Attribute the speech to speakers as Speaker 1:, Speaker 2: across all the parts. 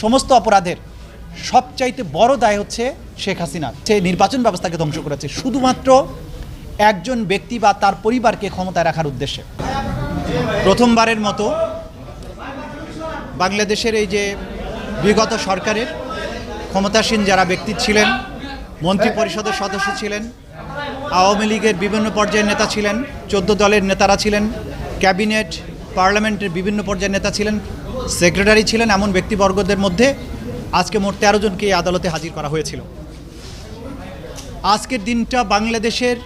Speaker 1: সমস্ত অপরাধের সবচাইতে বড় দায় হচ্ছে শেখ হাসিনা। সে নির্বাচন ব্যবস্থাকে ধ্বংস করেছে। শুধুমাত্র একজন ব্যক্তি বা তার পরিবারকে ক্ষমতায় রাখার উদ্দেশ্যে। প্রথমবারের মতো বাংলাদেশের এই যে বিগত সরকারের ক্ষমতাসীন যারা ব্যক্তি ছিলেন মন্ত্রী পরিষদের সদস্য ছিলেন, আওয়ামী লীগের বিভিন্ন পর্যায়ের নেতা ছিলেন, চোদ্দ দলের নেতারা ছিলেন, ক্যাবিনেট পার্লামেন্টের বিভিন্ন পর্যায়ের নেতা ছিলেন, সেক্রেটারি ছিলেন এমন ব্যক্তিবর্গদের মধ্যে আজকে মোট তেরো জনকে এই আদালতে হাজির করা হয়েছিল। আজকের দিনটা বাংলাদেশের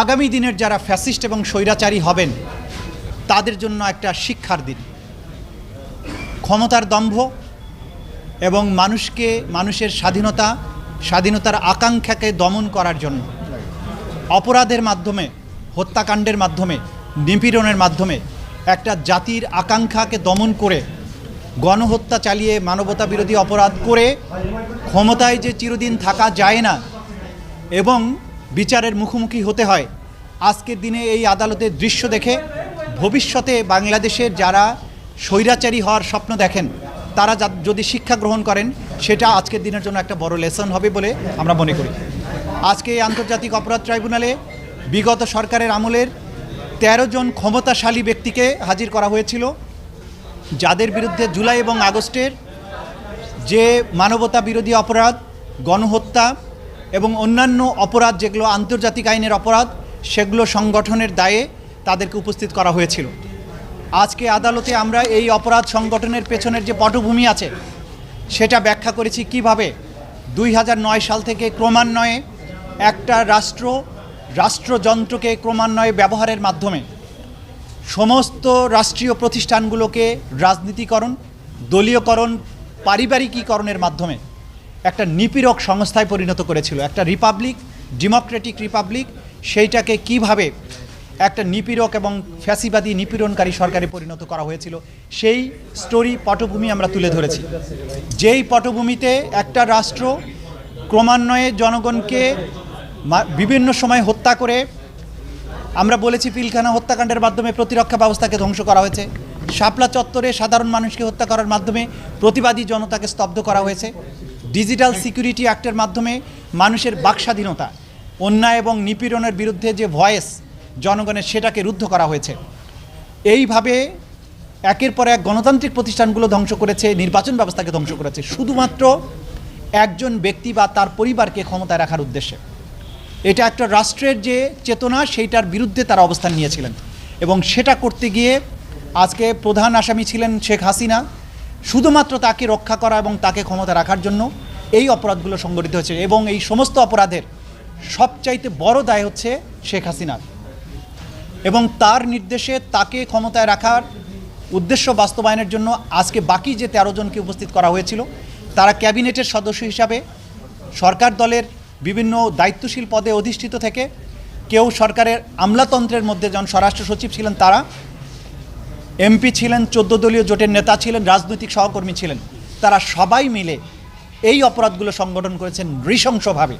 Speaker 1: আগামী দিনের যারা ফ্যাসিস্ট এবং স্বৈরাচারী হবেন, তাদের জন্য একটা শিক্ষার দিন। ক্ষমতার দম্ভ এবং মানুষকে, মানুষের স্বাধীনতা, স্বাধীনতার আকাঙ্ক্ষাকে দমন করার জন্য, অপরাধের মাধ্যমে, হত্যাকাণ্ডের মাধ্যমে, নিপীড়নের মাধ্যমে একটা জাতির আকাঙ্ক্ষাকে দমন করে, গণহত্যা চালিয়ে মানবতা বিরোধী অপরাধ করে, ক্ষমতায় যে চিরদিন থাকা যায় না এবং বিচারের মুখোমুখি হতে হয়। আজকের দিনে এই আদালতের দৃশ্য দেখে ভবিষ্যতে বাংলাদেশের যারা স্বৈরাচারী হওয়ার স্বপ্ন দেখেন, তারা যদি শিক্ষা গ্রহণ করেন, সেটা আজকের দিনের জন্য একটা বড় লেসন হবে বলে আমরা মনে করি। আজকে এই আন্তর্জাতিক অপরাধ ট্রাইব্যুনালে বিগত সরকারের আমলের তেরো জন ক্ষমতাশালী ব্যক্তিকে হাজির করা হয়েছিল, যাদের বিরুদ্ধে জুলাই এবং আগস্টের যে মানবতা বিরোধী অপরাধ, গণহত্যা এবং অন্যান্য অপরাধ যেগুলো আন্তর্জাতিক আইনের অপরাধ, সেগুলো সংগঠনের দায়ে তাদেরকে উপস্থিত করা হয়েছিল। আজকে আদালতে আমরা এই অপরাধ সংগঠনের পেছনের যে পটভূমি আছে, সেটা ব্যাখ্যা করেছি কীভাবে দুই সাল থেকে ক্রমান্বয়ে একটা রাষ্ট্র রাষ্ট্রযন্ত্রকে ক্রমান্বয়ে ব্যবহারের মাধ্যমে সমস্ত রাষ্ট্রীয় প্রতিষ্ঠানগুলোকে রাজনীতিকরণ, দলীয়করণ, পারিবারিকীকরণের মাধ্যমে একটা নিপীড়ক সংস্থায় পরিণত করেছিল। একটা রিপাবলিক, ডেমোক্রেটিক রিপাবলিক, সেইটাকে কীভাবে একটা নিপীড়ক এবং ফ্যাসিবাদী নিপীড়নকারী সরকারে পরিণত করা হয়েছিল, সেই স্টোরি পটভূমি আমরা তুলে ধরেছি। যেই পটভূমিতে একটা রাষ্ট্র ক্রমান্বয়ে জনগণকে বিভিন্ন সময় হত্যা করে, আমরা বলেছি পিলখানা হত্যাকাণ্ডের মাধ্যমে প্রতিরক্ষা ব্যবস্থাকে ধ্বংস করা হয়েছে। শাপলা চত্বরে সাধারণ মানুষকে হত্যা করার মাধ্যমে প্রতিবাদী জনতাকে স্তব্ধ করা হয়েছে। ডিজিটাল সিকিউরিটি অ্যাক্টের মাধ্যমে মানুষের বাকস্বাধীনতা, অন্যায় এবং নিপীড়নের বিরুদ্ধে যে ভয়েস জনগণের সেটাকে রুদ্ধ করা হয়েছে। এইভাবে একের পর এক গণতান্ত্রিক প্রতিষ্ঠানগুলো ধ্বংস করেছে, নির্বাচন ব্যবস্থাকে ধ্বংস করেছে। শুধুমাত্র একজন ব্যক্তি বা তার পরিবারকে ক্ষমতায় রাখার উদ্দেশ্যে। এটা একটা রাষ্ট্রের যে চেতনা, সেইটার বিরুদ্ধে তারা অবস্থান নিয়েছিলেন। এবং সেটা করতে গিয়ে আজকে প্রধান আসামি ছিলেন শেখ হাসিনা। শুধুমাত্র তাকে রক্ষা করা এবং তাকে ক্ষমতা রাখার জন্য এই অপরাধগুলো সংগঠিত হয়েছে এবং এই সমস্ত অপরাধের সবচাইতে বড় দায় হচ্ছে শেখ হাসিনার। এবং তার নির্দেশে তাকে ক্ষমতায় রাখার উদ্দেশ্য বাস্তবায়নের জন্য আজকে বাকি যে তেরো জনকে উপস্থিত করা হয়েছিল, তারা ক্যাবিনেটের সদস্য হিসাবে সরকার দলের বিভিন্ন দায়িত্বশীল পদে অধিষ্ঠিত থেকে কেউ সরকারের আমলাতন্ত্রের মধ্যে যখন স্বরাষ্ট্র সচিব ছিলেন তারা, এমপি ছিলেন, চোদ্দ দলীয় জোটের নেতা ছিলেন, রাজনৈতিক সহকর্মী ছিলেন, তারা সবাই মিলে এই অপরাধগুলো সংগঠন করেছেন নৃশংসভাবে।